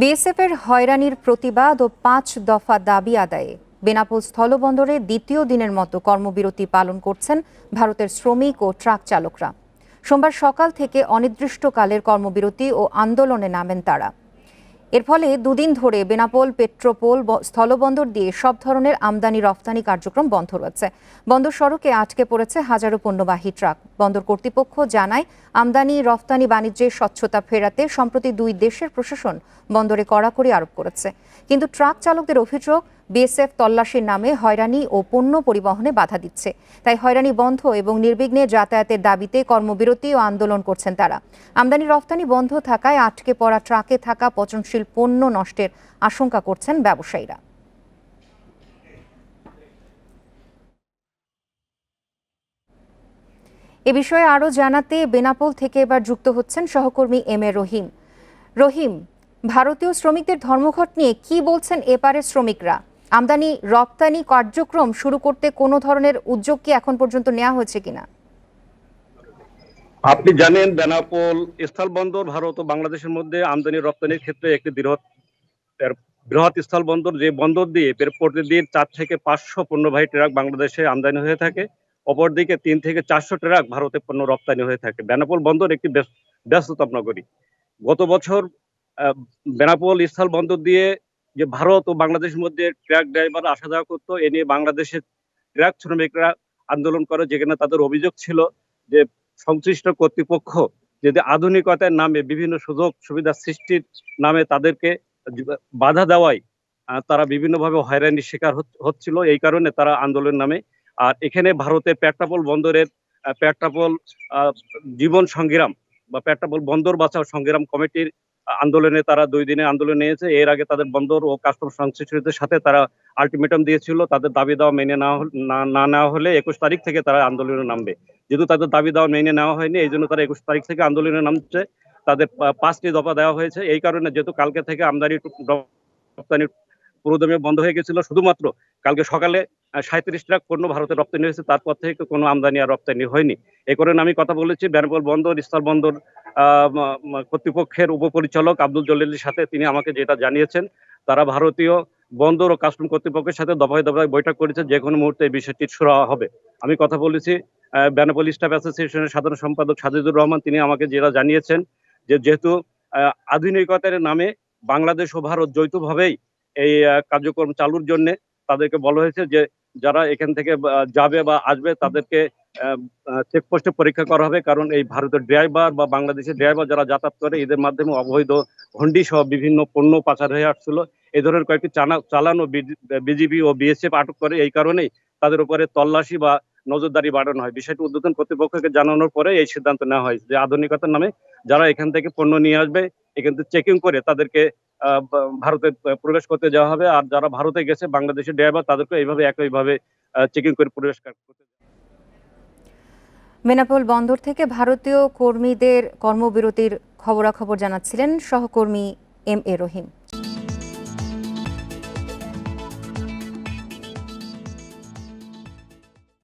বিএসএফের হয়রানির প্রতিবাদ ও পাঁচ দফা দাবি আদায়ে বেনাপোল স্থলবন্দরে দ্বিতীয় দিনের মতো কর্মবিরতি পালন করছেন ভারতের শ্রমিক ও ট্রাক চালকরা। সোমবার সকাল থেকে অনির্দিষ্টকালের কর্মবিরতি ও আন্দোলনে নামেন তারা। এর ফলে দুদিন ধরে বেনাপোল, পেট্রোপোল স্থলবন্দর দিয়ে সব ধরনের আমদানি, রফতানি কার্যক্রম বন্ধ রয়েছে। বন্দর সড়কে আটকে পড়েছে হাজারো পণ্যবাহী ট্রাক। বন্দর কর্তৃপক্ষ জানায়, আমদানি, রফতানি বাণিজ্যের স্বচ্ছতা ফেরাতে সম্প্রতি দুই দেশের প্রশাসন বন্দরে কড়াকড়ি আরোপ করেছে। কিন্তু ট্রাক চালকদের অভিযোগ বিএসএফ তল্লাশির নামে হয়রানি ও পণ্য পরিবহনে বাধা দিচ্ছে। তাই হয়রানি বন্ধ এবং নির্বিঘ্নে যাতায়াতের দাবিতে কর্মবিরতি ও আন্দোলন করছেন তারা। আমদানি রফতানি বন্ধ থাকায় আটকে পড়া ট্রাকে থাকা পচনশীল পণ্য নষ্টের আশঙ্কা করছেন ব্যবসায়ীরা। এ বিষয়ে আরও জানাতে বেনাপোল থেকে এবার যুক্ত হচ্ছেন সহকর্মী এম এ রহিম। রহিম, ভারতীয় শ্রমিকদের ধর্মঘট নিয়ে কি বলছেন এপারের শ্রমিকরা? আমদানি, রপ্তানি কার্যক্রম শুরু করতে কোনো ধরনের উদ্যোগ কি এখন পর্যন্ত নেওয়া হয়েছে কিনা? আপনি জানেন, বেনাপোল, স্থল বন্দর ভারত ও বাংলাদেশের মধ্যে আমদানি, রপ্তানির ক্ষেত্রে একটি বৃহৎ বৃহৎ স্থলবন্দর যে বন্দর দিয়ে প্রতিদিন চার থেকে পাঁচশো পণ্যবাহী ট্রাক বাংলাদেশে আমদানি হয়ে থাকে। অপরদিকে তিন থেকে চারশো ট্রাক ভারতে পণ্য রপ্তানি হয়ে থাকে। বেনাপোল বন্দর একটি ব্যস- ব্যস্ততম নগরী। গত বছর বেনাপোল স্থল বন্দর দিয়ে যে ভারত ও বাংলাদেশের মধ্যে ট্রাক ড্রাইভার আসা যাওয়া করতো, এ নিয়ে বাংলাদেশের ট্রাক শ্রমিকরা আন্দোলন করে যেখানে তাদের অভিযোগ ছিল যে সংশ্লিষ্ট কর্তৃপক্ষ যদি আধুনিকতার নামে বিভিন্ন সুযোগ সুবিধা সৃষ্টির নামে তাদেরকে বাধা দেওয়ায় তারা বিভিন্নভাবে হয়রানির শিকার হচ- হচ্ছিল। এই কারণে তারা আন্দোলন নামে, আর এখানে ভারতের পেট্রাপোল বন্দরের পেট্রাপোল জীবন সংগ্রাম বা পেট্রাপোল বন্দর বাঁচাও সংগ্রাম কমিটির আন্দোলনে তারা দুই দিনে আন্দোলন নিয়েছে। এর আগে তাদের বন্দর ও কাস্টম সংশ্লিষ্টদের সাথে তারা আলটিমেটাম দিয়েছিল। তাদের দাবি দেওয়া মেনে না না হলে একুশ তারিখ থেকে তারা আন্দোলনে নামবে। যেহেতু তাদের দাবি দেওয়া মেনে নেওয়া হয়নি, এই জন্য তারা একুশ তারিখ থেকে আন্দোলনে নামছে। তাদের পাঁচটি দফা দেওয়া হয়েছে। এই কারণে যেহেতু কালকে থেকে আমদানি রপ্তানি পুরোদমে বন্ধ হয়ে গেছিল, শুধুমাত্র কালকে সকালে সাঁত্রিশ ট্রাক পণ্য ভারতে রপ্তানি হয়েছে। তারপর থেকে কোনো আমদানি আর রপ্তানি হয়নি। এই কারণে আমি কথা বলেছি, বেনাপোল বন্দর স্থল বন্দর কর্তৃপক্ষের উপপরিচালক আব্দুল জলিলের সাথে তিনি আমাকে যেটা জানিয়েছেন, তারা ভারতীয় বন্দর ও কাস্টম কর্তৃপক্ষের সাথে দফায় দফায় বৈঠক করেছে, যে কোনো মুহূর্তে এই বিষয়টি শুরু হবে। আমি কথা বলেছি বেনাপোল স্টাফ অ্যাসোসিয়েশনের সাধারণ সম্পাদক সাজিদুর রহমান, তিনি আমাকে যেটা জানিয়েছেন যে যেহেতু আধুনিকতার নামে বাংলাদেশ ও ভারত যৌথভাবেই এই কার্যক্রম চালুর জন্য তাদেরকে বলা হয়েছে যে যারা এখান থেকে যাবে বা আসবে তাদেরকে চেকপোস্টে পরীক্ষা করা হবে। কারণ এই ভারতের ড্রাইভার বা বাংলাদেশের ড্রাইভার যারা যাতায়াত করে, এদের মাধ্যমে অবৈধ হন্ডি সহ বিভিন্ন পণ্য পাচার হয়ে আসছিল। এই ধরনের কয়েকটি চালানো বিজিবি ও বিএসএফ আটক করে। এই কারণেই তাদের উপরে তল্লাশি বা নজরদারি বাড়ানো হয়। বিষয়টি উদ্বোধন কর্তৃপক্ষকে জানানোর পরে এই সিদ্ধান্ত নেওয়া হয় যে আধুনিকতার নামে যারা এখান থেকে পণ্য নিয়ে আসবে, এখান থেকে চেকিং করে তাদেরকে ভারতে প্রবেশ করতে যাওয়া হবে। আর যারা ভারতে গেছে, বাংলাদেশের ড্রাইভার তাদেরকে এইভাবে একইভাবে চেকিং করে প্রবেশ করতে বেনাপোল বন্দর থেকে ভারতীয় কর্মীদের কর্মবিরতির খবরাখবর জানাচ্ছিলেন সহকর্মী এম এ রহিম।